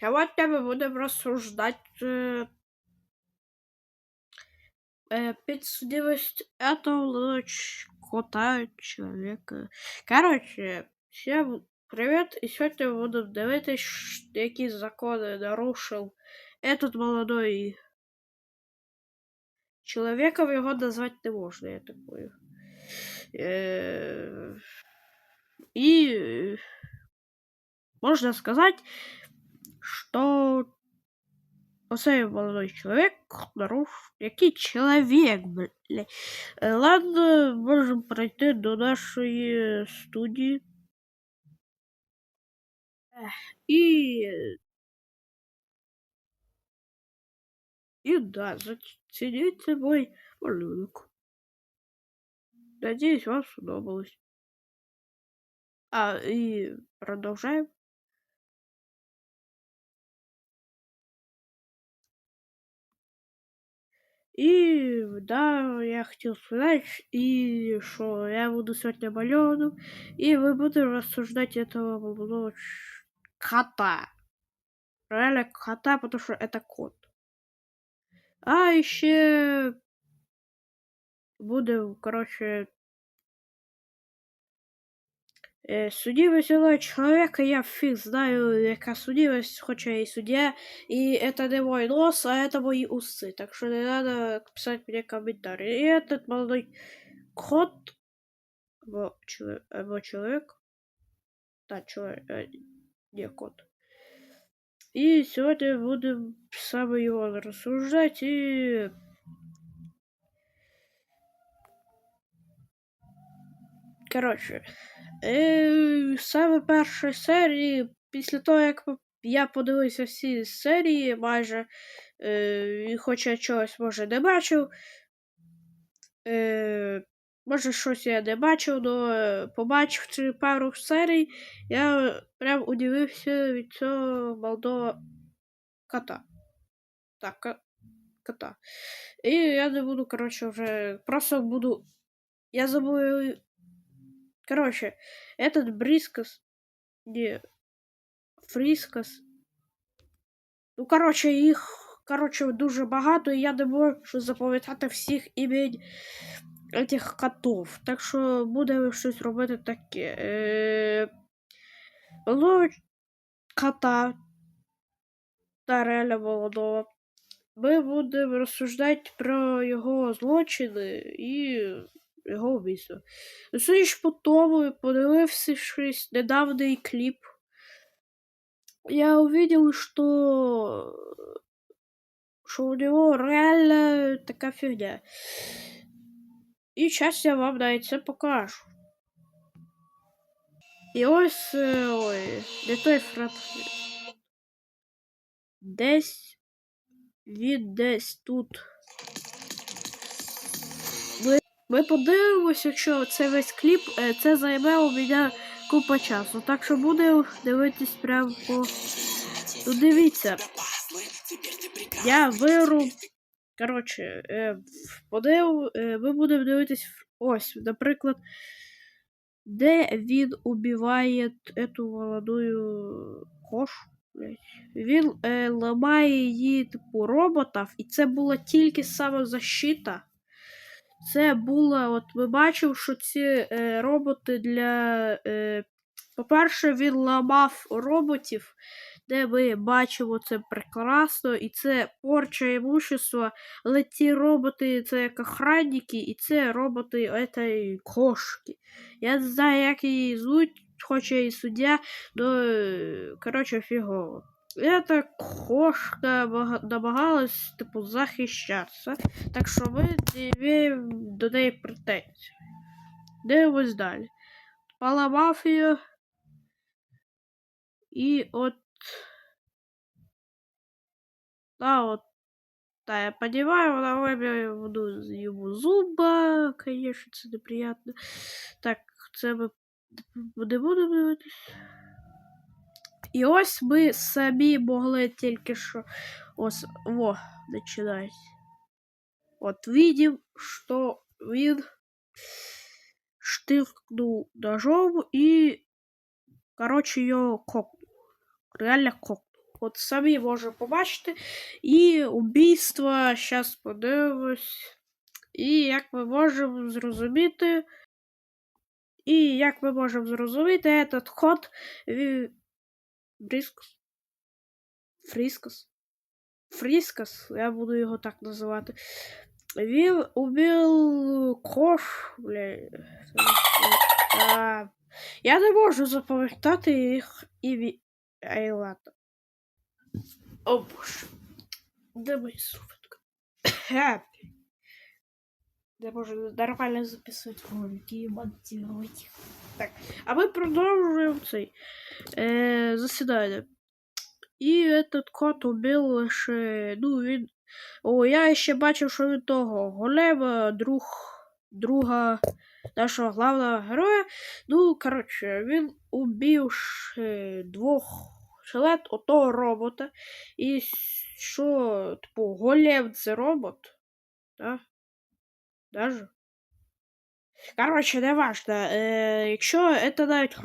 Сьогодні ми будемо розсуждати е, е, підсудимость этого кота чоловіка. Коротше, всім привіт, і сьогодні ми будемо дивитися, які закони нарушив этот молодой чоловіком, його назвати не можна, я так понял. Е, і е, можна сказати, что оцей молодой человек наруш... Який чоловік, бля. Е, Ладно, можемо пройти до нашої студії. Ех, І. І да, зацініть мой малюнок. Надеюсь, вам сподобалось. А, и продолжаем. И да, я хотел сказать, и что я буду сегодня малёным, и мы будем рассуждать этого молодого кота. Реально кота, потому что это кот. А еще будем, короче, е, судимость цього человека, я фиг знаю, яка судимость, хоча і суддя, и это не мой нос, а это мои усы, так что не надо писать мне комментарии. И этот молодой кот, або, чело- або человек, да, человек, э, не кот. И сегодня будем сам его рассуждать и... Коротше, е, саме першої серії, після того, як я подивився всі серії майже, е, хоча чогось може не бачив, е, може щось я не бачив, але побачив цю пару серій, я прям удивився від цього молодого кота. Так, ко- кота. І я не буду, коротше, вже просто буду. Я забув. Короче, этот Брискас. Не. Фрискас. Ну, короче, їх, короче, дуже багато, і я не можу запам'ятати всіх імень этих котов. Так що будемо щось робити таке. Е... Ну, кота. Та реально молодого. Ми будемо розсуждати про його злочини і його вбивство. Судячи по тому, подивившись недавній кліп, я увидел, что, что у него реально такая фигня. І сейчас я вам навіть це покажу. І ось е, ой, де той фрат. Десь він десь тут. Ми, подивимося, якщо це весь кліп, е, це займе у мене купа часу. Так що будемо дивитись прямо по. Ну дивіться. Я виру. Коротше, е, подив, е, ми будемо дивитись ось, наприклад, де він убиває эту молодую блядь. Він ламає її, типу, роботів, і це була тільки самозащита. Це було, от ми бачимо, що ці е, роботи для. Е, по-перше, він ламав роботів, де ми бачимо це прекрасно, і це порча імущества, але ці роботи це як охранники, і це роботи этой кошки. Я не знаю, як її звуть, хоча і суддя, е, коротше, фігово. Эта кошка намагалась, типу, захищатися. Так що ми не до неї претензій. Дивимось далі. Поламав її. І от. Да, от. Да, я понимаю, вона з йому зуба, конечно, це неприятно. Так, це ми не будемо дивитись. І ось ми самі могли тільки що. Ось, во, починається. От видим, що він штиркнув ножом і, короче, його кокнув. Реально кокнув. от самі можете побачити. І убійство, зараз подивимось. І як ми можемо зрозуміти. І як ми можемо зрозуміти, этот код Брискос. Фріскос. Фріскос, я буду його так називати. Він убив кош, бля. Я не можу запам'ятати їх ім'я. Ай, ладно. О боже. Де моя слухатка? Ха, блін. Можу нормально записувати ролики і монтувати. Так, а ми продовжуємо цей е, засідання. І этот кот убив лише, ну, він о, я ще бачив, що від того голема, друг друга нашого главного героя. Ну, коротше, він убив ще двох шелет отого робота. І що, типу, голем це робот? Да? Даже? Коротше, не важно. Е, якщо це навіть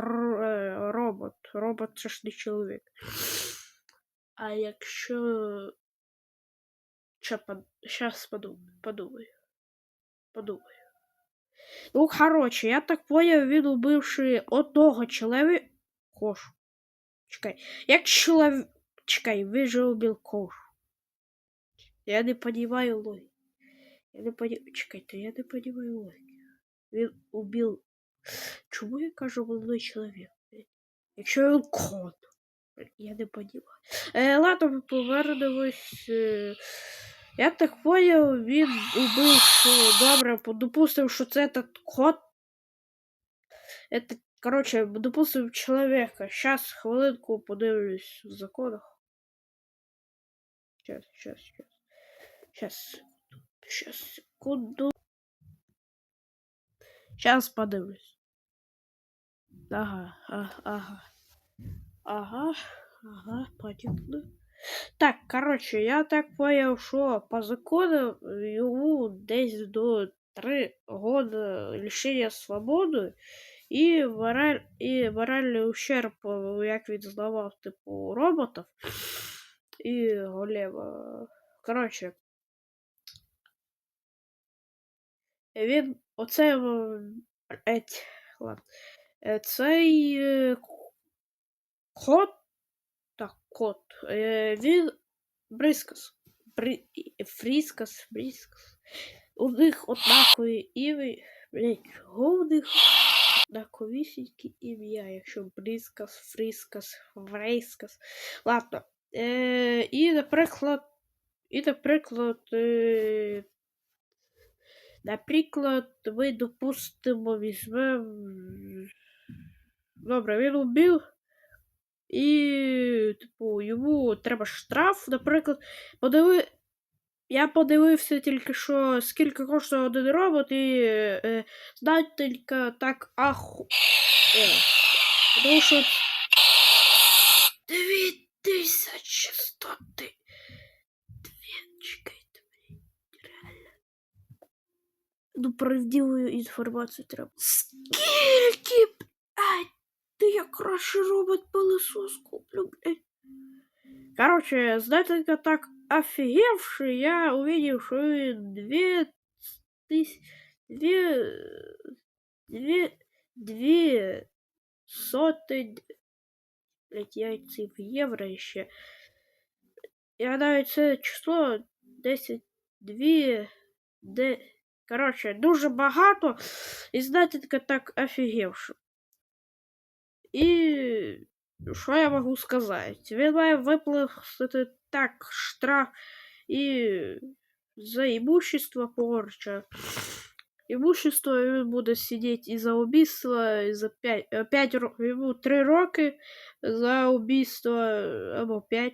робот, робот це ж не чоловік. А якщо Ща под... Сейчас подумаю, подумаю. Подумаю. Ну, короче, я так поняв, він убивши одного чоловіка. Кошу. Чекай. Як чоловік. Чекай, ви же убив кошу. Я не понимаю логіки. Я не понимаю. Чекайте, я не понимаю логіки. Він убив. Чому я кажу молодой чоловік? Якщо він кот. Я не понимаю. Е, ладно, ми повернемось. Я так поняв, він убив е, добре, допустив, що це этот кот. Это, короче, допустим, человека. Сейчас, хвилинку, подивлюсь в законах. Сейчас, сейчас. Сейчас, сейчас, секунду. Сейчас подивлюсь. Ага, а, ага. Ага, ага, понятно. Так, короче, я так понял, що по закону йому десь до 3 года лишення свободи і, мораль, і моральний ущерб, як він здавав, типу, роботів і голема. Коротше. Він оце еть, ладно. Цей е, кот так, кот. Е, він Брискас. Бри... Фріскас. У них однакові ім'я. Блять, чого у однаковісінькі ім'я, якщо Брискас, Фріскас, Фрейскас. Ладно. Е, і, наприклад, і, наприклад, е, Наприклад, ви, допустимо, візьмемо. Добре, він убив. І, типу, йому треба штраф. Наприклад, подиви. Я подивився тільки що скільки коштує один робот і е, знаю тільки так аху. Е. Тому що 2100. ну, правдивую інформацію треба. Скільки б. Ай, ти я краще робот пилосос куплю, блядь. Короче, знаєте, так офігевши, я увидів, що дві тисячі. Дві. Дві. Дві сотень. Блять, яйців євро ще. Я навіть це число 10, 2, 10. Коротше, дуже багато і знатінка так офігівши. І що я можу сказати? Він має виплатити так штраф і за імущество порча. Імущество він буде сидіти і за убійство, і за 5, 5 е, йому 3 роки за убійство е, або 5.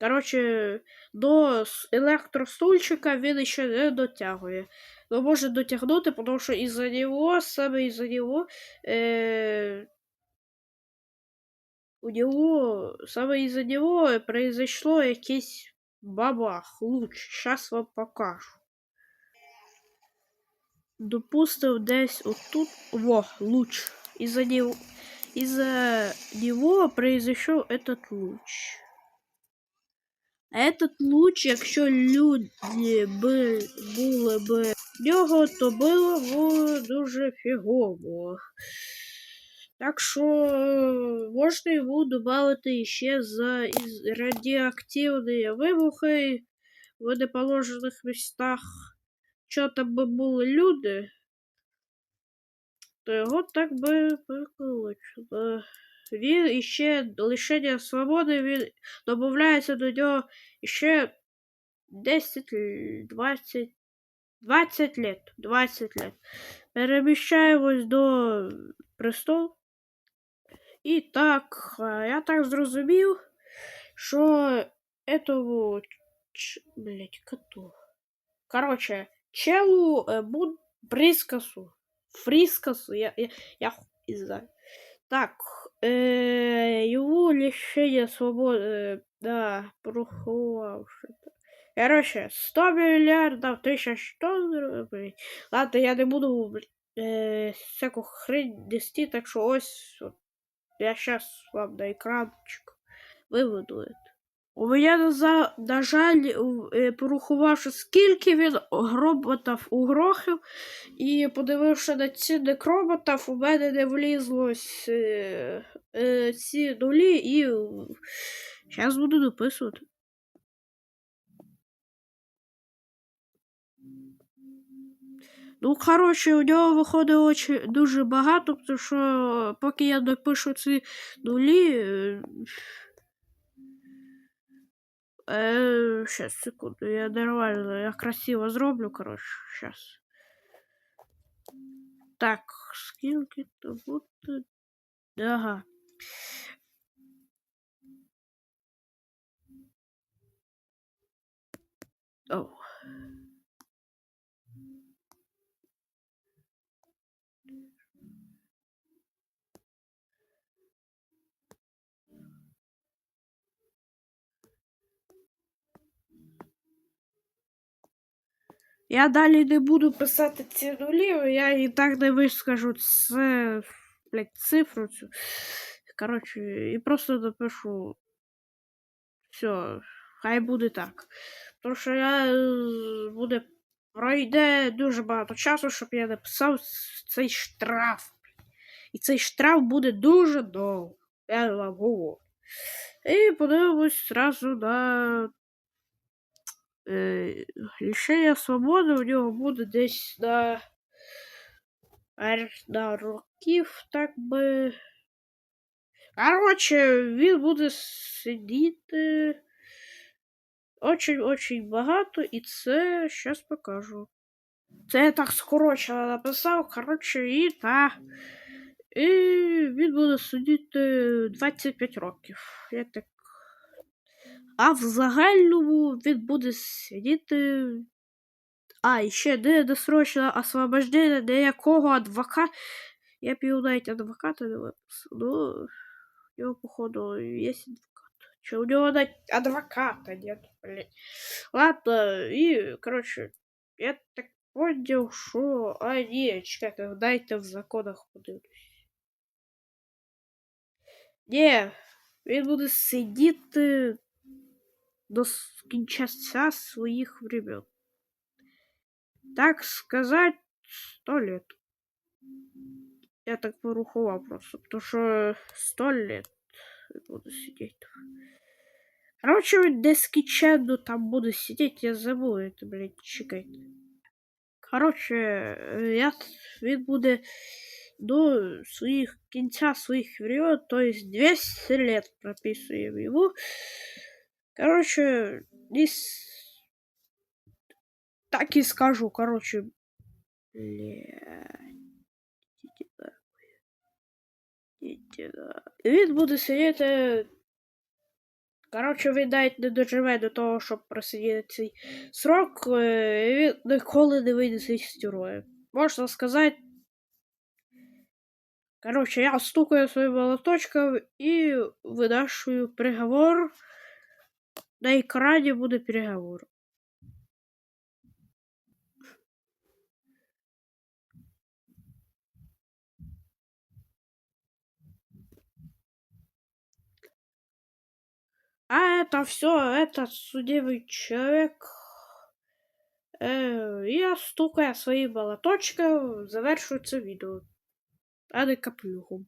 Коротше, до електростульчика він ще не дотягує. Но може дотягнути, тому що із-за нього, саме із-за нього, е, у него, саме из-за него произошло якийсь бабах, луч. Сейчас вам покажу. Допустим, десь отут, во, луч. Из-за него, из-за него произошел этот луч. Этот луч, якщо люди би, були б нього, то було б дуже фігово. Так що можна йому додати ще за із радіоактивні вибухи в неположених містах. Що там би були люди, то його так би приколочило. Він іще лишення свободи він додається до нього ще 10, 20, 20 лет. 20 лет. Переміщаємось до престолу. І так, я так зрозумів, що этому... Блять, коту. Короче, челу э, буд... Брискасу. Фрискасу. Я, я, я хуй знаю. Так, э, его лишение свободы, э, да, проховал что-то. Короче, 100 миллиардов тысяч долларов, блин. Ладно, я не буду, блин, э, всякую хрень нести, так что ось, вот, я сейчас вам на экранчик выведу это. У мене, на, жаль, е, порахувавши, скільки він гроботів угрохив, і подививши на цінник роботів, у мене не влізло е, е, ці нулі, і зараз буду дописувати. Ну, коротше, у нього виходить очі дуже багато, тому що поки я допишу ці нулі. Е, Э, сейчас, секунду, я нормально, я красиво зроблю, короче, сейчас. Так, скільки-то буде. Ага. О. Я далі не буду писати ці нулі, я і так не вискажу це, блядь, цифру цю. Коротше, і просто напишу. Все, хай буде так. Тому що я е, буде. Пройде дуже багато часу, щоб я написав цей штраф. І цей штраф буде дуже довго. Я вам говорю. І подивимось зразу на лишення свободи у нього буде десь на, на років, так би. Коротше, він буде сидіти очень-очень багато, і це щас покажу. Це я так скорочено написав, коротше, і та. І він буде сидіти 25 років. Я так а в загальному він буде сидіти. А, і ще не досрочне освобождення деякого адвоката. Я пів навіть адвоката не виписав. Ну, у нього, походу, є адвокат. Чи у нього навіть адвоката нет, блядь. Ладно, і, коротше, я так понял, що... А, ні, чекайте, дайте в законах подивлюсь. Ні, він буде сидіти до кінця своїх времен. Так сказать, сто лет. Я так порухував просто, потому що сто лет буду сидіти. Короче, він нескінченно там буде сидіти, я забув это, блядь, чекайте. Короче, я, він буде до своїх кінця своїх времен, то есть 200 лет прописуємо йому. Короче, здесь так и скажу, короче. Идите нахуй. Він буде сидіти. Коротше, він навіть не доживе до того, щоб просидіти цей срок, і він ніколи не вийде з тюрми. Можна сказати. Короче, я стукаю своим молоточком и вынашиваю приговор. На екрані буде переговор. А это все, этот судебный человек. Е, я стукаю своїм молоточком, завершую це відео. А не каплюхом.